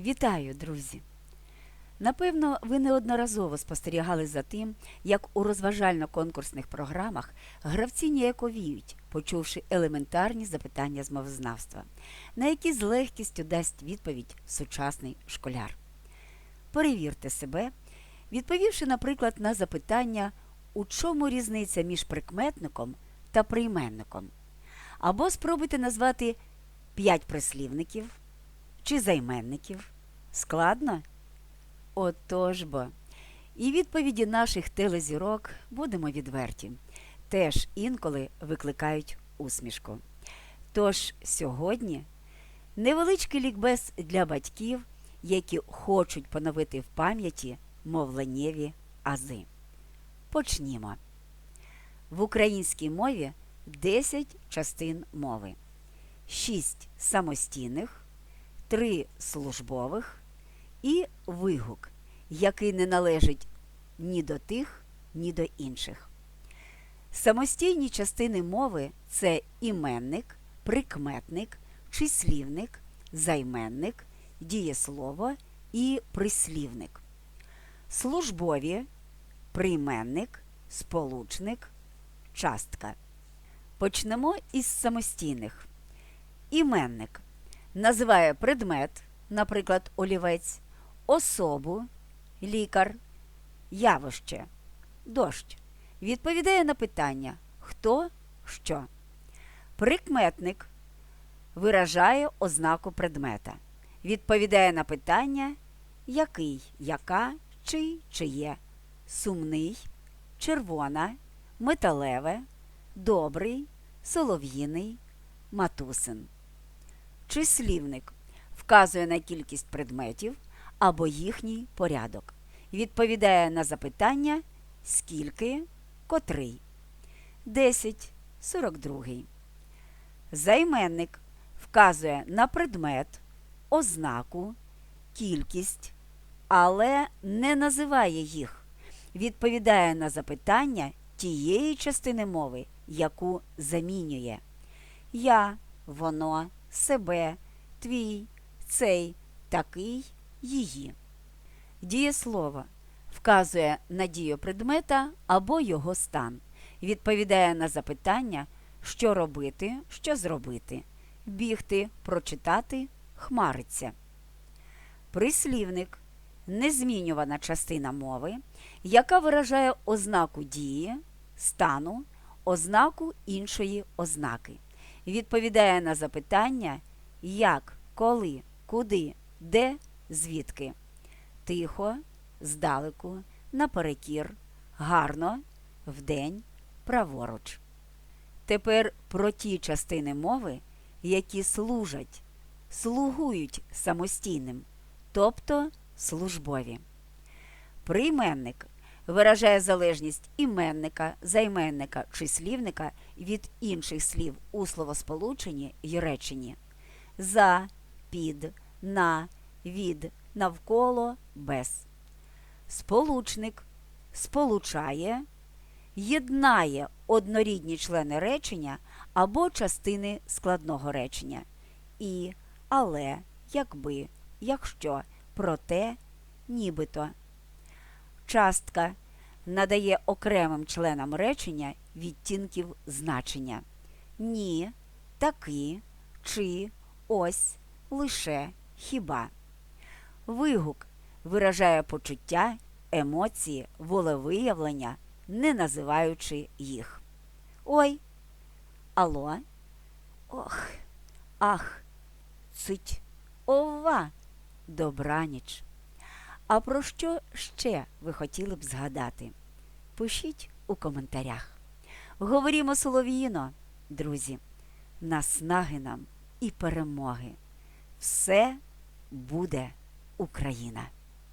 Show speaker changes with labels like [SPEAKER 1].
[SPEAKER 1] Вітаю, друзі! Напевно, ви неодноразово спостерігали за тим, як у розважально-конкурсних програмах гравці ніяковіють, почувши елементарні запитання з мовознавства, на які з легкістю дасть відповідь сучасний школяр. Перевірте себе, відповівши, наприклад, на запитання, у чому різниця між прикметником та прийменником, або спробуйте назвати 5 прислівників чи займенників. Складно? Отож бо. І відповіді наших телезірок, будемо відверті, теж інколи викликають усмішку. Тож сьогодні невеличкий лікбез для батьків, які хочуть поновити в пам'яті мовленнєві ази. Почнімо. В українській мові 10 частин мови, 6 самостійних, 3 службових і вигук, який не належить ні до тих, ні до інших. Самостійні частини мови це іменник, прикметник, числівник, займенник, дієслово і прислівник. Службові прийменник, сполучник, частка. Почнемо із самостійних. Іменник називає предмет, наприклад, олівець, особу, лікар, явище, дощ. Відповідає на питання хто, що. Прикметник виражає ознаку предмета. Відповідає на питання який, яка, чий, чиє, сумний, червона, металеве, добрий, солов'їний, матусин. Числівник вказує на кількість предметів або їхній порядок. Відповідає на запитання скільки, котрий. 10. 42. Займенник вказує на предмет, ознаку, кількість, але не називає їх. Відповідає на запитання тієї частини мови, яку замінює. Я, воно, себе, твій, цей, такий, її. Дієслово вказує на дію предмета або його стан. Відповідає на запитання, що робити, що зробити, бігти, прочитати, хмариться. Прислівник незмінювана частина мови, яка виражає ознаку дії, стану, ознаку іншої ознаки. Відповідає на запитання, як, коли, куди, де, звідки. Тихо, здалеку, наперекір, гарно, вдень, праворуч. Тепер про ті частини мови, які служать, слугують самостійним, тобто службові. Прийменник виражає залежність іменника, займенника чи слівника від інших слів у словосполученні й реченні. За, під, на, від, навколо, без. Сполучник сполучає, єднає однорідні члени речення або частини складного речення. І, але, якби, якщо, проте, нібито. Частка надає окремим членам речення відтінків значення. Ні, таки, чи, ось, лише, хіба. Вигук виражає почуття, емоції, волевиявлення, не називаючи їх. Ой, алло, ох, ах, цить, ова, добраніч. А про що ще ви хотіли б згадати? Пишіть у коментарях. Говорімо солов'їно, друзі, наснаги нам і перемоги. Все буде Україна!